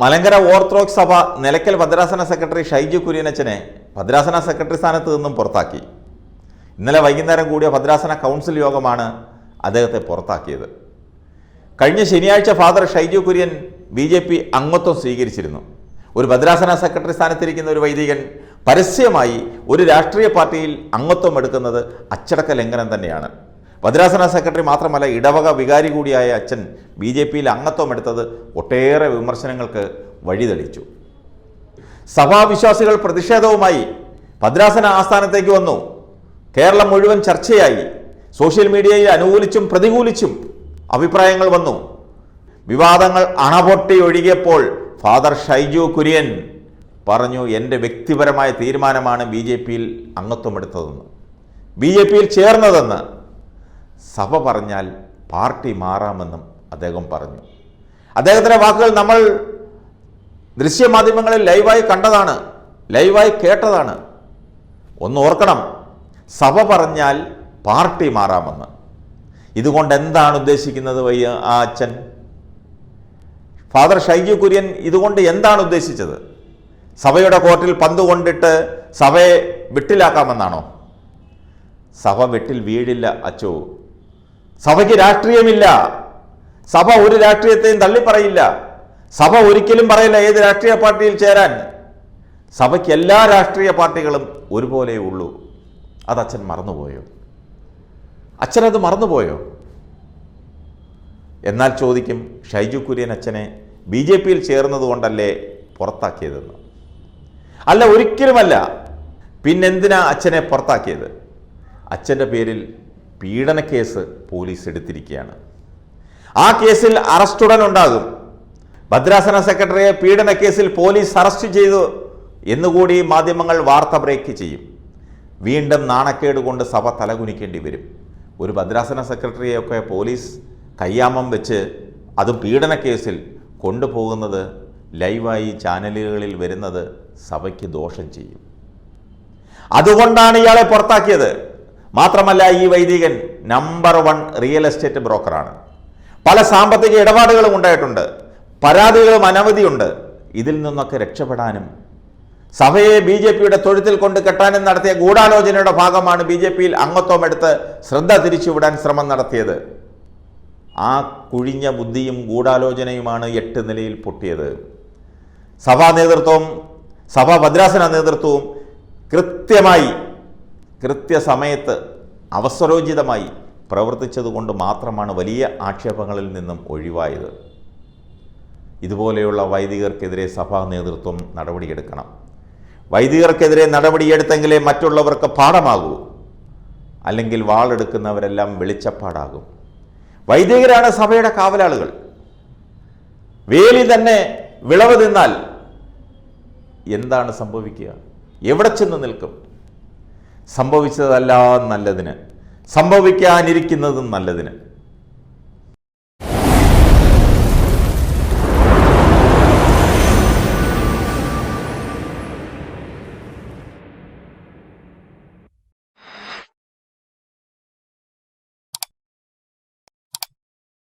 Malankara orthodox സഭ നിലയ്ക്കൽ ഭദ്രാസന secretary Shaiju കുര്യനച്ചനെ ഭദ്രാസന സെക്രട്ടറി സ്ഥാനത്ത് നിന്നും പുറത്താക്കി. ഇന്നലെ വൈകുന്നേരം കൂടിയ ഭദ്രാസന കൗൺസിൽ യോഗമാണ് അദ്ദേഹത്തെ പുറത്താക്കിയത്. കഴിഞ്ഞ ശനിയാഴ്ച father Shaiju Kurian B J P അംഗത്വം സ്വീകരിച്ചിരുന്നു. ഒരു ഭദ്രാസന സെക്രട്ടറി സ്ഥാനത്തിരിക്കുന്ന ഒരു വൈദികൻ പരസ്യമായി ഒരു രാഷ്ട്രീയ പാർട്ടിയിൽ അംഗത്വം എടുക്കുന്നത് അച്ചടക്ക ലംഘനം തന്നെയാണ്. ഭദ്രാസന സെക്രട്ടറി മാത്രമല്ല ഇടവക വികാരി കൂടിയായ അച്ഛൻ ബി ജെ പിയിൽ അംഗത്വം എടുത്തത് ഒട്ടേറെ വിമർശനങ്ങൾക്ക് വഴിതെളിച്ചു. സഭാവിശ്വാസികൾ പ്രതിഷേധവുമായി ഭദ്രാസന ആസ്ഥാനത്തേക്ക് വന്നു. കേരളം മുഴുവൻ ചർച്ചയായി. സോഷ്യൽ മീഡിയയിൽ അനുകൂലിച്ചും പ്രതികൂലിച്ചും അഭിപ്രായങ്ങൾ വന്നു. വിവാദങ്ങൾ അണപൊട്ടി ഒഴുകിയപ്പോൾ ഫാദർ ഷൈജു കുര്യൻ പറഞ്ഞു എന്റെ വ്യക്തിപരമായ തീരുമാനമാണ് ബി ജെ പിയിൽ അംഗത്വമെടുത്തതെന്ന് ബി ജെ പിയിൽ ചേർന്നതെന്ന്. സഭ പറഞ്ഞാൽ പാർട്ടി മാറാമെന്നും അദ്ദേഹം പറഞ്ഞു. അദ്ദേഹത്തിന്റെ വാക്കുകൾ നമ്മൾ ദൃശ്യമാധ്യമങ്ങളിൽ ലൈവായി കണ്ടതാണ് ലൈവായി കേട്ടതാണ്. ഒന്ന് ഓർക്കണം സഭ പറഞ്ഞാൽ പാർട്ടി മാറാമെന്ന്. ഇതുകൊണ്ട് എന്താണ് ഉദ്ദേശിക്കുന്നത് വയ്യ ആ അച്ഛൻ? ഫാദർ ഷൈജു കുര്യൻ ഇതുകൊണ്ട് എന്താണ് ഉദ്ദേശിച്ചത്? സഭയുടെ കോർട്ടിൽ പന്ത് കൊണ്ടിട്ട് സഭയെ വെട്ടിലാക്കാമെന്നാണോ? സഭ വെട്ടിൽ വീഴില്ല അച്ചോ. സഭയ്ക്ക് രാഷ്ട്രീയമില്ല. സഭ ഒരു രാഷ്ട്രീയത്തെയും തള്ളിപ്പറയില്ല. സഭ ഒരിക്കലും പറയില്ല ഏത് രാഷ്ട്രീയ പാർട്ടിയിൽ ചേരാൻ. സഭയ്ക്ക് എല്ലാ രാഷ്ട്രീയ പാർട്ടികളും ഒരുപോലെ ഉള്ളൂ. അത് അച്ഛൻ മറന്നുപോയോ? അച്ഛനത് മറന്നുപോയോ? എന്നാൽ ചോദിക്കും ഷൈജു കുര്യൻ അച്ഛനെ ബി ജെ പിയിൽ ചേർന്നതുകൊണ്ടല്ലേ പുറത്താക്കിയതെന്ന്. അല്ല ഒരിക്കലുമല്ല. പിന്നെന്തിനാ അച്ഛനെ പുറത്താക്കിയത്? അച്ഛന്റെ പേരിൽ പീഡന കേസ് പോലീസ് എടുത്തിരിക്കുകയാണ്. ആ കേസിൽ അറസ്റ്റ് ഉടൻ ഉണ്ടാകും. ഭദ്രാസന സെക്രട്ടറിയെ പീഡന കേസിൽ പോലീസ് അറസ്റ്റ് ചെയ്തു എന്നുകൂടി മാധ്യമങ്ങൾ വാർത്ത ബ്രേക്ക് ചെയ്യും. വീണ്ടും നാണക്കേട് കൊണ്ട് സഭ തലകുനിക്കേണ്ടി വരും. ഒരു ഭദ്രാസന സെക്രട്ടറിയെയൊക്കെ പോലീസ് കയ്യാമം വെച്ച് അത് പീഡന കേസിൽ കൊണ്ടുപോകുന്നത് ലൈവായി ചാനലുകളിൽ വരുന്നത് സഭയ്ക്ക് ദോഷം ചെയ്യും. അതുകൊണ്ടാണ് ഇയാളെ പുറത്താക്കിയത്. മാത്രമല്ല ഈ വൈദികൻ നമ്പർ വൺ റിയൽ എസ്റ്റേറ്റ് ബ്രോക്കറാണ് പല സാമ്പത്തിക ഇടപാടുകളും ഉണ്ടായിട്ടുണ്ട്. പരാതികളും അനവധിയുണ്ട്. ഇതിൽ നിന്നൊക്കെ രക്ഷപ്പെടാനും സഭയെ ബി ജെ പിയുടെ തൊഴുത്തിൽ കൊണ്ട് കെട്ടാനും നടത്തിയ ഗൂഢാലോചനയുടെ ഭാഗമാണ് ബി ജെ പിയിൽ അംഗത്വം എടുത്ത് ശ്രദ്ധ തിരിച്ചുവിടാൻ ശ്രമം നടത്തിയത്. ആ കുഴിഞ്ഞ ബുദ്ധിയും ഗൂഢാലോചനയുമാണ് എട്ട് നിലയിൽ പൊട്ടിയത്. സഭാ നേതൃത്വവും സഭാ ഭദ്രാസന നേതൃത്വവും കൃത്യമായി കൃത്യസമയത്ത് അവസരോചിതമായി പ്രവർത്തിച്ചതുകൊണ്ട് മാത്രമാണ് വലിയ ആക്ഷേപങ്ങളിൽ നിന്നും ഒഴിവായത്. ഇതുപോലെയുള്ള വൈദികർക്കെതിരെ സഭാ നേതൃത്വം നടപടിയെടുക്കണം. വൈദികർക്കെതിരെ നടപടിയെടുത്തെങ്കിലേ മറ്റുള്ളവർക്ക് പാഠമാകൂ. അല്ലെങ്കിൽ വാളെടുക്കുന്നവരെല്ലാം വെളിച്ചപ്പാടാകും. വൈദികരാണ് സഭയുടെ കാവലാളുകൾ. വേലി തന്നെ വിളവ് നിന്നാൽ എന്താണ് സംഭവിക്കുക? എവിടെ ചെന്ന് നിൽക്കും? സംഭവിച്ചതല്ല നല്ലതിന്. സംഭവിക്കാനിരിക്കുന്നതും നല്ലതിന്.